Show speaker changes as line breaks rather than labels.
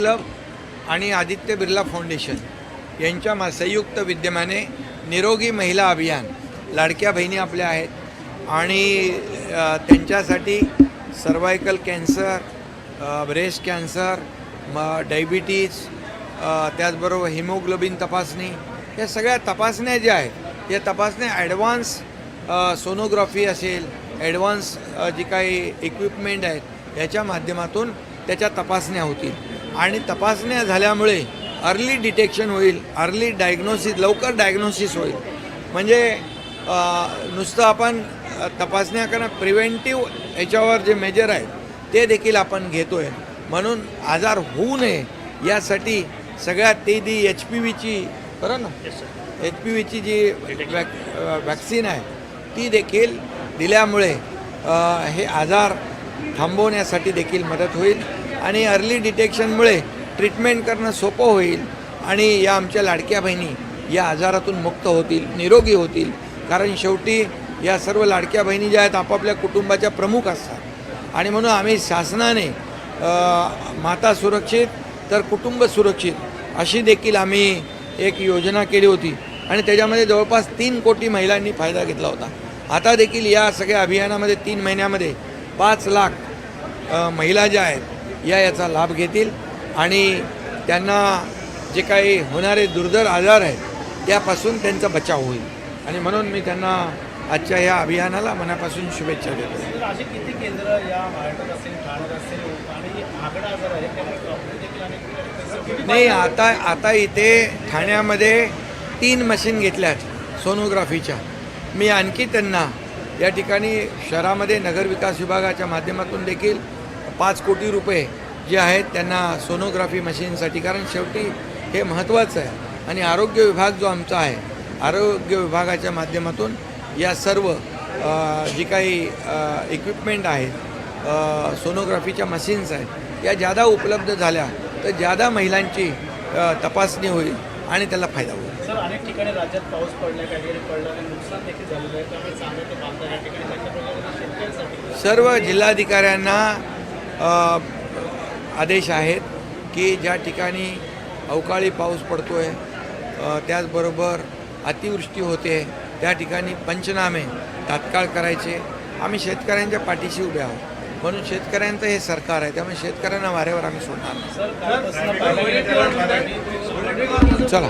Club आणि Aditya Birla foundation यांच्या मा- संयुक्त विद्यमाने निरोगी महिला अभियान लाडक्या बहिणी आपल्या आहेत आणि त्यांच्यासाठी सर्वायकल कॅन्सर ब्रेस्ट कॅन्सर म डायबिटीज त्याचबरोबर हिमोग्लोबिन तपासणी या सगळ्या तपासण्या ज्या आहेत या तपासण्या ॲडव्हान्स सोनोग्राफी असेल ॲडव्हान्स जी काही इक्विपमेंट आहेत याच्या माध्यमातून त्याच्या तपासण्या होतील. आणि तपासण्या झाल्यामुळे अर्ली डिटेक्शन होईल अर्ली डायग्नोसिस लवकर डायग्नोसिस होईल. म्हणजे नुसतं आपण अ, तपासण्या करणं प्रिव्हेंटिव्ह याच्यावर जे मेजर आहेत ते देखील आपण घेतो आहे म्हणून आजार होऊ नये यासाठी सगळ्यात ते दी एच पी व्हीची बरं ना? एच पी व्हीची जी वॅक वॅक्सिन आहे ती देखील दिल्यामुळे हे आजार थांबवण्यासाठी देखील मदत होईल. आणि अर्ली डिटेक्शनमुळे ट्रीटमेंट करणं सोपं होईल. आणि या आमच्या लाडक्या बहिणी या आजारातून मुक्त होतील निरोगी होतील. कारण शेवटी या सर्व लाडक्या बहिणी ज्या आहेत आपापल्या कुटुंबाच्या प्रमुख असतात. आणि म्हणून आम्ही शासनाने माता सुरक्षित तर कुटुंब सुरक्षित अशी देखील आम्ही एक योजना केली होती. आणि त्याच्यामध्ये जवळपास तीन कोटी महिलांनी फायदा घेतला होता. आता देखील या सगळ्या अभियानामध्ये तीन महिन्यामध्ये पाच लाख महिला ज्या आहेत या याचा लाभ घेतील. आणि त्यांना जे काही होणारे दुर्धर आजार आहेत त्यापासून त्यांचा बचाव होईल. आणि म्हणून मी त्यांना आजच्या या अभियानाला मनापासून शुभेच्छा देतो.
किती केंद्र या महाराष्ट्रात असेल ठाण्यात असेल आणि
नाही आता आता इथे ठाण्यामध्ये तीन मशीन घेतल्यात सोनोग्राफीच्या. मी आणखी त्यांना या ठिकाणी शहरामध्ये नगरविकास विभागाच्या माध्यमातून देखील पाच कोटी रुपये जे आहेत त्यांना सोनोग्राफी मशीनसाठी कारण शेवटी हे महत्त्वाचं आहे. आणि आरोग्य विभाग जो आमचा आहे आरोग्य विभागाच्या माध्यमातून या सर्व जी काही इक्विपमेंट आहेत सोनोग्राफीच्या मशीन्स आहेत या ज्यादा उपलब्ध झाल्या तर ज्यादा महिलांची तपासणी होईल आणि त्याला फायदा होईल.
सर अनेक ठिकाणी राज्यात पाऊस पडला काहीतरी पडलं आणि नुकसान देखील झालेलं आहे. त्यामुळे ते ठिकाणी
सर्व जिल्हाधिकाऱ्यांना आदेश आहेत की ज्या ठिकाणी अवकाळी पाऊस पडतो आहे त्याचबरोबर अतिवृष्टी होते त्या ठिकाणी पंचनामे तात्काळ करायचे. आम्ही शेतकऱ्यांच्या पाठीशी उभे आहोत. म्हणून शेतकऱ्यांचं हे सरकार आहे त्यामुळे शेतकऱ्यांना वाऱ्यावर आम्ही सोडणार चला.